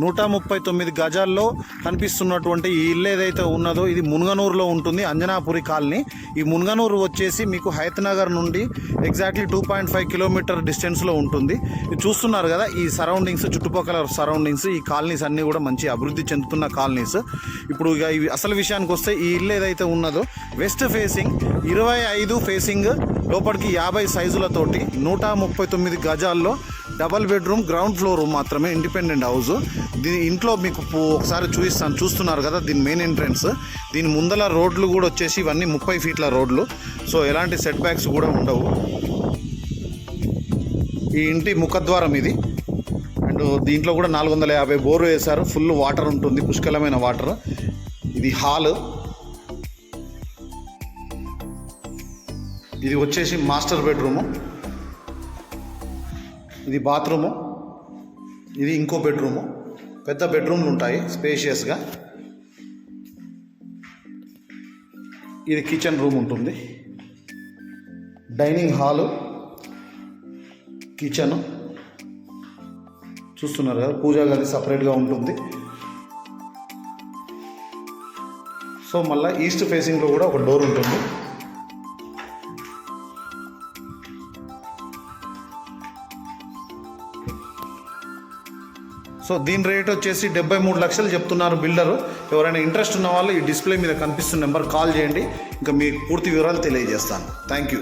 నూట ముప్పై తొమ్మిది గజాల్లో కనిపిస్తున్నటువంటి ఈ ఇల్లు ఏదైతే ఉన్నదో ఇది మునుగనూరులో ఉంటుంది అంజనాపురి కాలనీ. ఈ మునుగనూరు వచ్చేసి మీకు హయత్నగర్ నుండి exactly two point five kilometre డిస్టెన్స్లో ఉంటుంది. ఇది చూస్తున్నారు కదా ఈ సరౌండింగ్స్ చుట్టుపక్కల సరౌండింగ్స్ ఈ కాలనీస్ అన్నీ కూడా మంచి అభివృద్ధి చెందుతున్న కాలనీస్. ఇప్పుడు ఇక ఇవి అసలు విషయానికి వస్తే ఈ ఇల్లు ఏదైతే ఉన్నదో వెస్ట్ ఫేసింగ్ ఇరవై ఐదు ఫేసింగ్ లోపలికి యాభై సైజులతోటి నూట ముప్పై తొమ్మిది గజాల్లో డబల్ బెడ్రూమ్ గ్రౌండ్ ఫ్లోర్ మాత్రమే ఇండిపెండెంట్ హౌస్. దీని ఇంట్లో మీకు ఒకసారి చూపిస్తాను. చూస్తున్నారు కదా దీని మెయిన్ ఎంట్రన్స్. దీని ముందల రోడ్లు కూడా వచ్చేసి ఇవన్నీ ముప్పై ఫీట్ల రోడ్లు. సో ఎలాంటి సెట్ బ్యాక్స్ కూడా ఉండవు. ఈ ఇంటి ముఖద్వారం ఇది. అండ్ దీంట్లో కూడా నాలుగు వందల యాభై బోరు వేశారు. ఫుల్ వాటర్ ఉంటుంది పుష్కలమైన వాటర్. ఇది హాల్. ఇది వచ్చేసి మాస్టర్ బెడ్రూము. ఇది బాత్రూము ఇది ఇంకో బెడ్రూము. పెద్ద బెడ్రూమ్లు ఉంటాయి స్పేషియస్గా. ఇది కిచెన్ రూమ్ ఉంటుంది. Dining hall kitchen. చూస్తున్నారు కదా పూజా గది సపరేట్గా ఉంటుంది. సో మళ్ళీ ఈస్ట్ ఫేసింగ్లో కూడా ఒక డోర్ ఉంటుంది. సో దీని రేట్ వచ్చేసి డెబ్బై మూడు లక్షలు చెప్తున్నారు బిల్డరు ఎవరైనా ఇంట్రెస్ట్ ఉన్న వాళ్ళు ఈ డిస్ప్లే మీద కనిపిస్తున్న నెంబర్ కాల్ చేయండి. ఇంకా మీకు పూర్తి వివరాలు తెలియజేస్తాను. Thank you